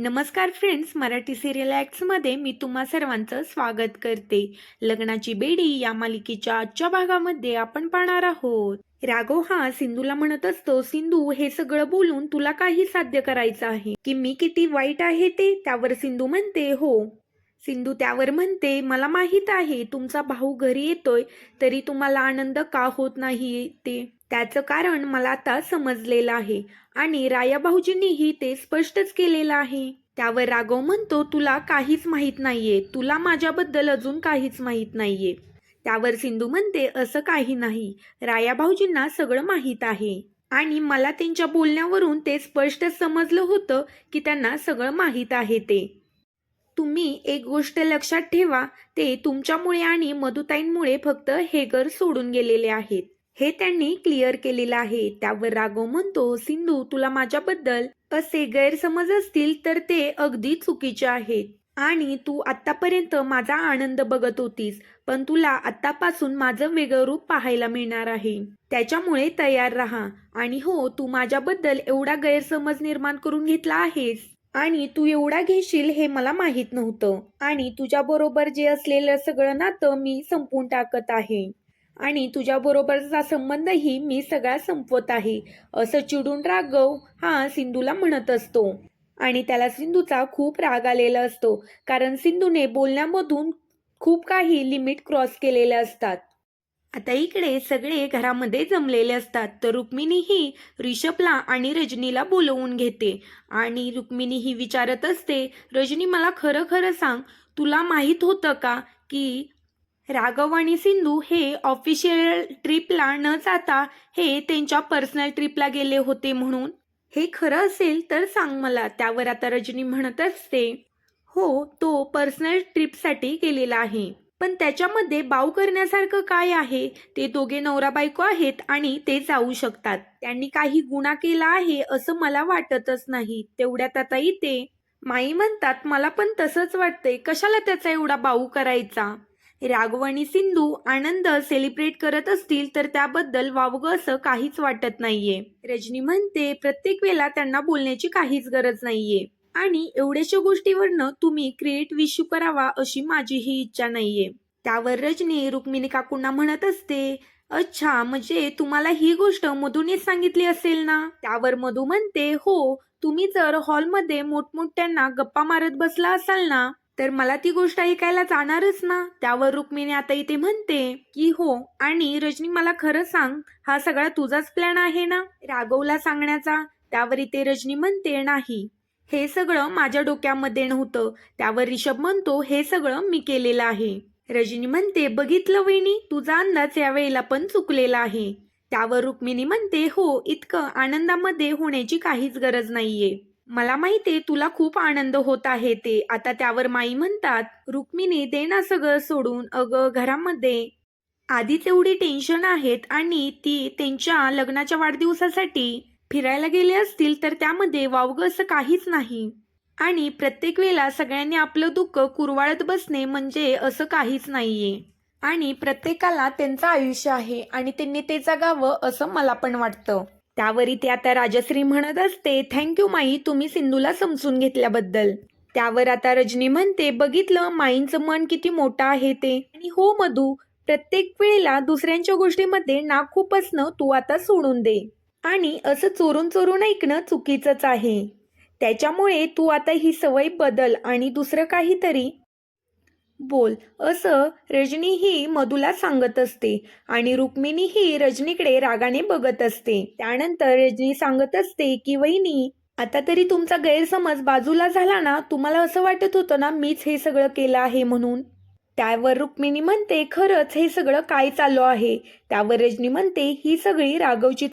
नमस्कार friends Marathi serial ॲक्ट्समध्ये मी तुम्हा सर्वांचं स्वागत करते. लग्नाची बेडी या मालिकेच्या आजच्या भागामध्ये आपण पाहणार आहोत. राघव हा सिंधूला म्हणत असतो सिंधू हे सगळं बोलून तुला काही साध्य करायचं आहे. की मी किती वाईट आहे ते त्यावर सिंधू म्हणते हो. सिंधू त्यावर म्हणते मला माहीत आहे तुमचा भाऊ घरी येतोय तरी तुम्हाला आनंद का होत नाही ते? त्याचं कारण मला आता समजलेलं आहे आणि राया भाऊजींनीही ते स्पष्टच केलेलं आहे. त्यावर राघव म्हणतो तुला काहीच माहीत नाहीये. तुला माझ्याबद्दल अजून काहीच माहीत नाहीये. त्यावर सिंधू म्हणते असं काही नाही. राया भाऊजींना सगळं माहीत आहे. आणि मला त्यांच्या बोलण्यावरून ते स्पष्ट समजलं होतं की त्यांना सगळं माहीत आहे ते. तुम्ही एक गोष्ट लक्षात ठेवा ते तुमच्यामुळे आणि मधुताईंमुळे फक्त हे घर सोडून गेलेले आहेत. हे त्यांनी क्लिअर केलेलं आहे. त्यावर राघव म्हणतो सिंधू तुला माझ्याबद्दल असे गैरसमज असतील तर ते अगदी चुकीचे आहेत. आणि तू आतापर्यंत माझा आनंद बघत होतीस पण तुला आतापासून माझं वेगळं रूप पाहायला मिळणार आहे. त्याच्यामुळे तयार राहा. आणि हो तू माझ्याबद्दल एवढा गैरसमज निर्माण करून घेतला आहेस. आणि तू एवढा घेशील हे मला माहीत नव्हतं. आणि तुझ्या बरोबर जे असलेलं सगळं नातं मी संपवून टाकत आहे. आणि तुझ्याबरोबरचा संबंधही मी सगळा संपवत आहे. असं चिडून राघव हा सिंधूला म्हणत असतो. आणि त्याला सिंधूचा खूप राग आलेला असतो. कारण सिंधूने बोलण्यामधून खूप काही लिमिट क्रॉस केलेले असतात. आता इकडे सगळे घरामध्ये जमलेले असतात. तर रुक्मिणीही रिषभला आणि रजनीला बोलवून घेते. आणि रुक्मिणी ही विचारत असते रजनी मला खरं खरं सांग. तुला माहीत होतं का की राघव आणि सिंधू हे ऑफिशियल ट्रिपला न जाता हे त्यांच्या पर्सनल ट्रिपला गेले होते म्हणून. हे खरं असेल तर सांग मला त्यावर आता रजनी म्हणत असते. हो तो पर्सनल ट्रिपसाठी गेलेला आहे. पण त्याच्यामध्ये बाऊ करण्यासारखं काय आहे? ते दोघे नवरा बायको आहेत आणि ते जाऊ शकतात. त्यांनी काही गुन्हा केला आहे असं मला वाटतच नाही. तेवढ्यात आता इथे. माई म्हणतात मला पण तसंच वाटतंय. कशाला त्याचा एवढा बाऊ करायचा? राघव आणि सिंधू आनंद सेलिब्रेट करत असतील तर त्याबद्दल वावगं असं काहीच वाटत नाहीये. रजनी म्हणते प्रत्येक वेळेला त्यांना बोलण्याची काहीच गरज नाहीये. आणि एवढ्याशा गोष्टीवरनं तुम्ही क्रिएट विश्यू करावा अशी माझी ही इच्छा नाहीये. त्यावर रजनी रुक्मिणी काकूंना म्हणत असते अच्छा म्हणजे तुम्हाला ही गोष्ट मधूने सांगितली असेल ना? त्यावर मधू म्हणते हो तुम्ही जर हॉलमध्ये मोठमोठ्यांना गप्पा मारत बसला असाल ना तर मला ती गोष्ट ऐकायला जाणारच ना. त्यावर रुक्मिणी आता इथे म्हणते की हो आणि रजनी मला खरं सांग हा सगळा तुझाच प्लॅन आहे ना? राघवला सांगण्याचा. त्यावर इथे रजनी म्हणते नाही. हे सगळं माझ्या डोक्यामध्ये नव्हतं. त्यावर रिषभ म्हणतो हे सगळं मी केलेलं आहे. रजनी म्हणते बघितलं वेणी तुझा अंदाज यावेळेला पण चुकलेला आहे. त्यावर रुक्मिणी म्हणते हो इतकं आनंदामध्ये होण्याची काहीच गरज नाहीये. मला माहितीये तुला खूप आनंद होत आहे ते. आता त्यावर माई म्हणतात रुक्मिणी दे ना सगळं सोडून. अगं घरामध्ये आधीच एवढी टेन्शन आहेत आणि ती त्यांच्या लग्नाच्या वाढदिवसासाठी फिरायला गेले असतील तर त्यामध्ये वावगं असं काहीच नाही. आणि प्रत्येक वेळेला सगळ्यांनी आपलं दुःख कुरवाळत बसणे म्हणजे असं काहीच नाहीये. आणि प्रत्येकाला त्यांचं आयुष्य आहे आणि त्यांनी ते जगावं असं मला पण वाटतं. त्यावर ते आता राजश्री म्हणत असते थँक्यू माई तुम्ही सिंधूला समजून घेतल्याबद्दल. त्यावर आता रजनी म्हणते बघितलं माईंचं मन किती मोठं आहे ते. आणि हो मधू प्रत्येक वेळेला दुसऱ्यांच्या गोष्टीमध्ये नाक खूप असणं तू आता सोडून दे. आणि असं चोरून चोरून ऐकणं चुकीचंच आहे. त्याच्यामुळे तू आता ही सवय बदल आणि दुसरं काहीतरी बोल. असं रजनी ही मधूला सांगत असते आणि रुक्मिणी ही रजनीकडे रागाने बघत असते. त्यानंतर रजनी सांगत असते की वहिनी आता तरी तुमचा गैरसमज बाजूला झाला ना तुम्हाला असं वाटत होतं ना मीच हे सगळं केलं आहे म्हणून? त्यावर रुक्मिणी म्हणते खरंच हे सगळं काय चालू आहे? त्यावर रजनी म्हणते ही सगळी राघवची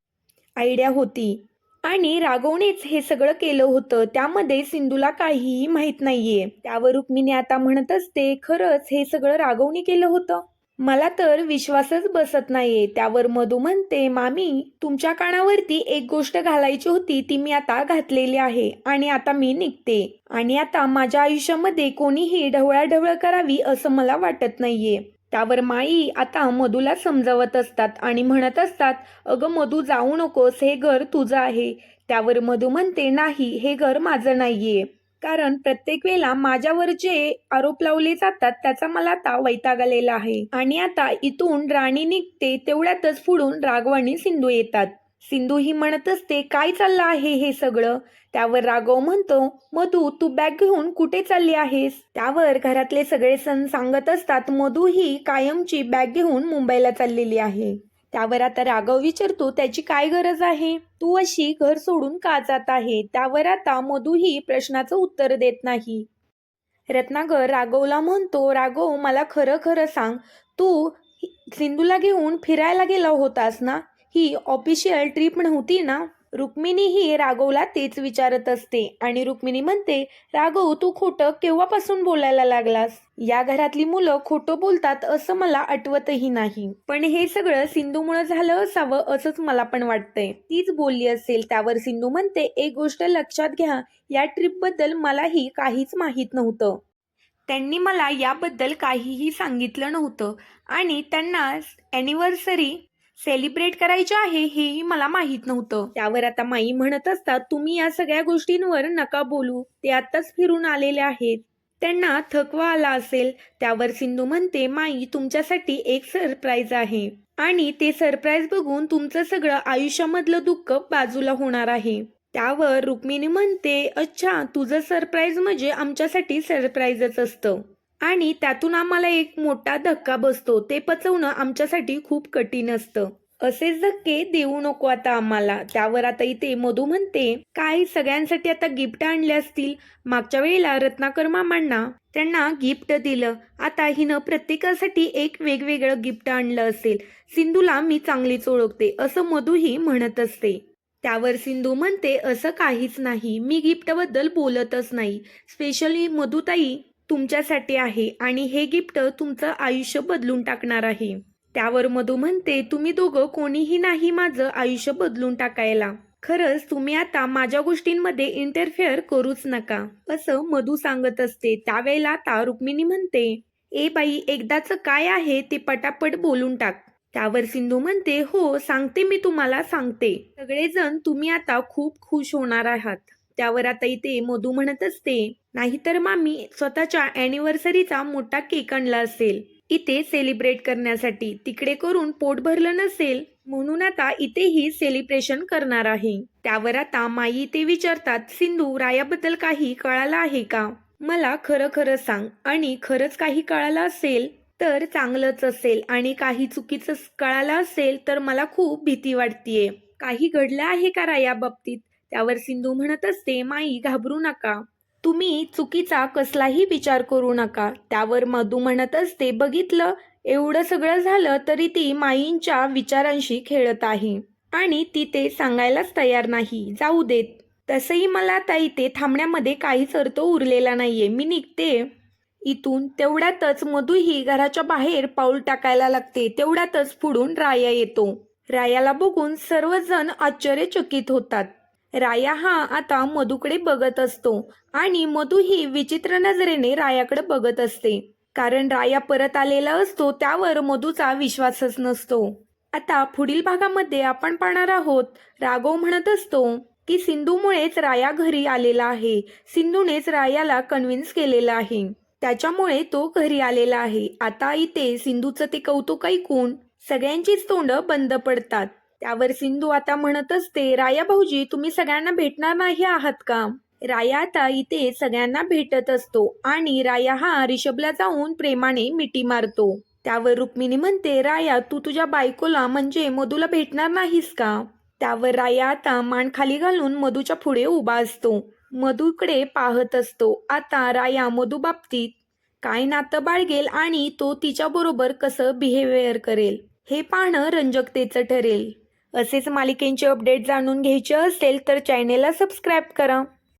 आयडिया होती. आणि रागवणेच हे सगळं केलं होतं. त्यामध्ये सिंधूला काहीही माहीत नाहीये. त्यावर रुक्मिणी आता म्हणत असते खरंच हे सगळं रागवणी केलं होतं? मला तर विश्वासच बसत नाहीये. त्यावर मधू म्हणते मामी तुमच्या कानावरती एक गोष्ट घालायची होती ती मी आता घातलेली आहे आणि आता मी निघते. आणि आता माझ्या आयुष्यामध्ये कोणीही ढवळाढवळ करावी असं मला वाटत नाहीये. त्यावर माई आता मधूला समजावत असतात आणि म्हणत असतात अगं मधू जाऊ नकोस हे घर तुझं आहे. त्यावर मधू म्हणते नाही हे घर माझं नाहीये. कारण प्रत्येक वेळेला माझ्यावर जे आरोप लावले जातात त्याचा मला आता वैताग आलेला आहे. आणि आता इथून राणी निघते तेवढ्यातच फुडून राघवाणी सिंधू येतात. सिंधू ही म्हणत असते काय चाललं आहे हे सगळं? त्यावर राघव म्हणतो मधू तू बॅग घेऊन कुठे चालली आहेस? त्यावर घरातले सगळे सण सांगत असतात मधू ही कायमची बॅग घेऊन मुंबईला चाललेली आहे. त्यावर आता राघव विचारतो त्याची काय गरज आहे? तू अशी घर सोडून का जात आहे? त्यावर आता मधू ही प्रश्नाचं उत्तर देत नाही. रत्नागर राघवला म्हणतो राघव मला खरं खरं सांग. तू सिंधूला घेऊन फिरायला गेला होतास ना? ही ऑफिशियल ट्रिप नव्हती ना? रुक्मिणी ही राघवला तेच विचारत असते आणि रुक्मिणी म्हणते राघव तू खोटं केव्हापासून बोलायला लागलास? या घरातली मुलं खोटं बोलतात असं मला आठवतही नाही. पण हे सगळं सिंधूमुळे झालं असावं असंच मला पण वाटतंय. तीच बोलली असेल त्यावर सिंधू म्हणते एक गोष्ट लक्षात घ्या या ट्रिपबद्दल मलाही काहीच माहीत नव्हतं. त्यांनी मला याबद्दल काहीही सांगितलं नव्हतं आणि त्यांना ॲनिव्हर्सरी सेलिब्रेट करायचे आहे हेही मला माहीत नव्हतं. त्यावर आता माई म्हणत असतात तुम्ही या सगळ्या गोष्टींवर नका बोलू. ते आत्ताच फिरून आलेले आहेत. त्यांना थकवा आला असेल. त्यावर सिंधू म्हणते माई तुमच्यासाठी एक सरप्राईज आहे. आणि ते सरप्राईज बघून तुमचं सगळं आयुष्यामधलं दुःख बाजूला होणार आहे. त्यावर रुक्मिणी म्हणते अच्छा तुझं सरप्राईज म्हणजे आमच्यासाठी सरप्राईजच असतं. आणि त्यातून आम्हाला एक मोठा धक्का बसतो. ते पचवणं आमच्यासाठी खूप कठीण असतं. असेच धक्के देऊ नको आता आम्हाला. त्यावर आता इथे मधू म्हणते काय सगळ्यांसाठी आता गिफ्ट आणले असतील. मागच्या वेळेला रत्नाकर मामांना त्यांना गिफ्ट दिलं. आता हिनं प्रत्येकासाठी एक वेगवेगळं गिफ्ट आणलं असेल. सिंधूला मी चांगलीच ओळखते असं मधूही म्हणत असते. त्यावर सिंधू म्हणते असं काहीच नाही. मी गिफ्टबद्दल बोलतच नाही. स्पेशली मधुताई तुमच्यासाठी आहे आणि हे गिफ्ट तुमचं आयुष्य बदलून टाकणार आहे. त्यावर मधू म्हणते तुम्ही दोघं कोणीही नाही माझं आयुष्य बदलून टाकायला. खरंच तुम्ही आता माझ्या गोष्टींमध्ये इंटरफेअर करूच नका असं मधू सांगत असते. त्यावेळेला आता रुक्मिणी म्हणते ए बाई एकदाच काय आहे ते पटापट बोलून टाक. त्यावर सिंधू म्हणते हो सांगते मी तुम्हाला सांगते. सगळेजण तुम्ही आता खूप खुश होणार आहात. त्यावर आता इथे मधू म्हणत असते नाहीतर मामी स्वतःच्या अॅनिव्हर्सरीचा मोठा केक आणला असेल. इथे सेलिब्रेट करण्यासाठी तिकडे करून पोट भरलं नसेल म्हणून आता इथेही सेलिब्रेशन करणार आहे. त्यावर आता माई ते विचारतात सिंधू रायाबद्दल काही कळालं आहे का? मला खरं खरं सांग. आणि खरंच काही कळालं असेल तर चांगलंच असेल. आणि काही चुकीचं कळालं असेल तर मला खूप भीती वाटतीये. काही घडलं आहे का राया बाबतीत? त्यावर सिंधू म्हणत असते माई घाबरू नका. तुम्ही चुकीचा कसलाही विचार करू नका. त्यावर मधू म्हणत असते बघितलं एवढं सगळं झालं तरी ती माईंच्या विचारांशी खेळत आहे. आणि ती ते सांगायलाच तयार नाही. जाऊ देत. तसंही मला आता इथे थांबण्यामध्ये काहीच अर्थ उरलेला नाहीये. मी निघते. इथून तेवढ्यातच मधूही घराच्या बाहेर पाऊल टाकायला लागते. तेवढ्यातच पुढून राया येतो. रायाला बघून सर्वजण आश्चर्यचकित होतात. राया हा आता मधूकडे बघत असतो आणि मधू ही विचित्र नजरेने रायाकडे बघत असते. कारण राया परत आलेला असतो त्यावर मधूचा विश्वासच नसतो. आता पुढील भागामध्ये आपण पाहणार आहोत. राघव म्हणत असतो की सिंधूमुळेच राया घरी आलेला आहे. सिंधूनेच रायाला कन्व्हिन्स केलेला आहे. त्याच्यामुळे तो घरी आलेला आहे. आता इथे सिंधूचं ते कौतुक ऐकून सगळ्यांचीच तोंड बंद पडतात. त्यावर सिंधू आता म्हणत असते राया भाऊजी तुम्ही सगळ्यांना भेटणार नाही आहात का? राया आता इथे सगळ्यांना भेटत असतो आणि राया हा रिषभला जाऊन प्रेमाने मिठी मारतो. त्यावर रुक्मिणी म्हणते राया तू तुझ्या बायकोला म्हणजे मधूला भेटणार नाहीस का? त्यावर राया आता मान खाली घालून मधूच्या पुढे उभा असतो. मधूकडे पाहत असतो. आता राया मधू बाबतीत काय नातं बाळगेल आणि तो तिच्याबरोबर कसं बिहेवियर करेल हे पाहणं रंजकतेचं ठरेल. असेच मालिकेंचे अपडेट जाणून घ्यायचे असेल तर चॅनेलला सबस्क्राईब करा.